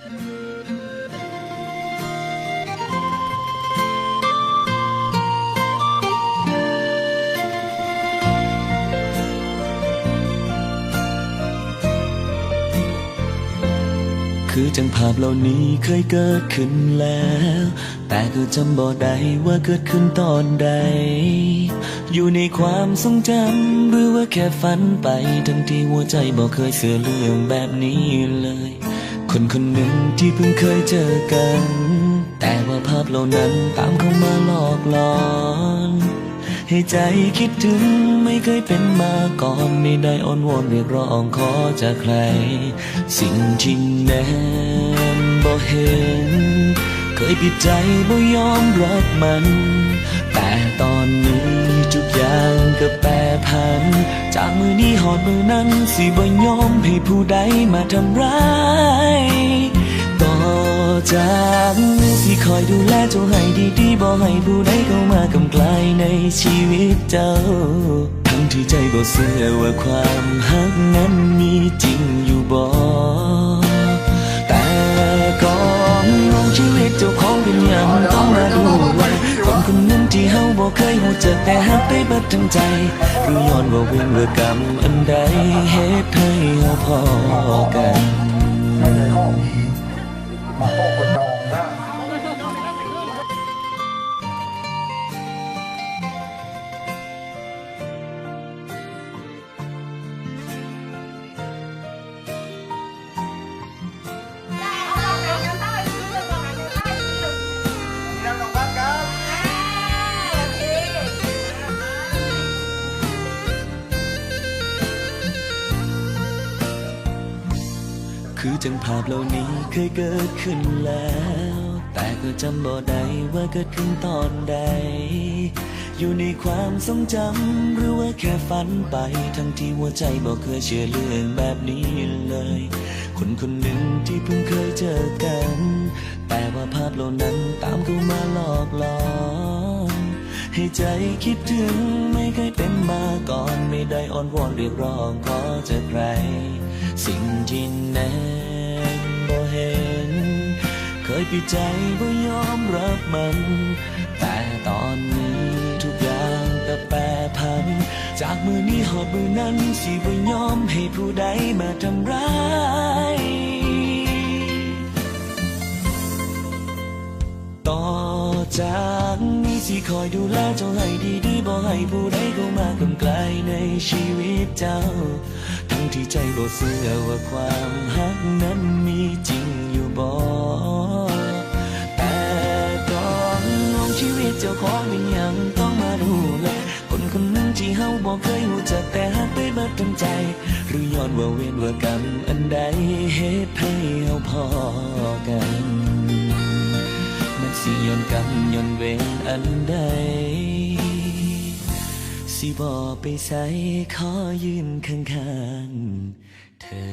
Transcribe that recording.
คือจังภาพเหล่านี้เคยเกิดขึ้นแล้ว แต่ก็จำบ่ได้ว่าเกิดขึ้นตอนใด อยู่ในความทรงจำหรือว่าแค่ฝันไป ทั้งที่หัวใจบ่เคยเสื่อเรื่องแบบนี้เลย คนคนหนึ่งที่เพิ่งเคยเจอกัน แต่ว่าภาพเหล่านั้นตามเข้ามาหลอกหลอน ให้ใจคิดถึงไม่เคยเป็นมาก่อนไม่ได้อ้อนวอนเรียกร้องขอจากใคร สิ่งที่แนมบ่เห็น เคยปิดใจบ่ยอมรับมัน แต่ตอนนี้ อนี้หอดมือนั้นสิบ่ยอมให้ผู้ใดมาทำร้ายต่อจากสิคอยดูแลเจ้าให้ดีๆบ่ให้ผู้ใดเข้ามากำกลายในชีวิตเจ้า ทั้งที่ใจบ่เสื่อว่าความหักนั้นมีจริง ที่เฮาบ่เคยหูจักแต่ฮักไปเบิดทั้งใจ รู้ย้อนว่าเวรว่ากรรมอันใดเฮ็ดให้เฮาพอกันไม่ในห้องนี้มาห้อคนนองนะ คือจังภาพเหล่านี้เคยเกิดขึ้นแล้ว แต่ก็จำบ่ได้ว่าเกิดขึ้นตอนใด อยู่ในความทรงจำหรือว่าแค่ฝันไป ทั้งที่หัวใจบ่เคยเชื่อเรื่องแบบนี้เลย คนคนหนึ่งที่เพิ่งเคยเจอกัน แต่ว่าภาพเหล่านั้นตามเข้ามาหลอกหลอนให้ใจคิดถึงไม่เคยเป็นมาก่อน ไม่ได้อ้อนวอนเรียกร้องขอจากใคร สิ่งที่แน่บ่เห็น เคยปิดใจบ่ยอมรับมัน แต่ตอนนี้ทุกอย่างก็แปรผัน จากมือนี้หอดมือนั้นสิบ่ยอมให้ผู้ใดมาทำร้ายต่อจาก สิคอยดูแลเจ้าให้ดีๆบ่ให้ผู้ใดเข้ามากำไกลในชีวิตเจ้า ทั้งที่ใจบ่เชื่อว่าความหักนั้นมีจริงอยู่บ่แต่ก่อนลองชีวิตเจ้าของเป็นยังต้องมาดูแลคนคนหนึงที่เฮาบ่เคยรู้จักแต่หักไปเบิดทั้งใจ หรือย้อนว่าเวรว่ากรรมอันใดเหตุให้เฮาพอกัน อนกรรมย้อนเวรอันใด สิบอไปใส่ขอยืนข้างๆเธอ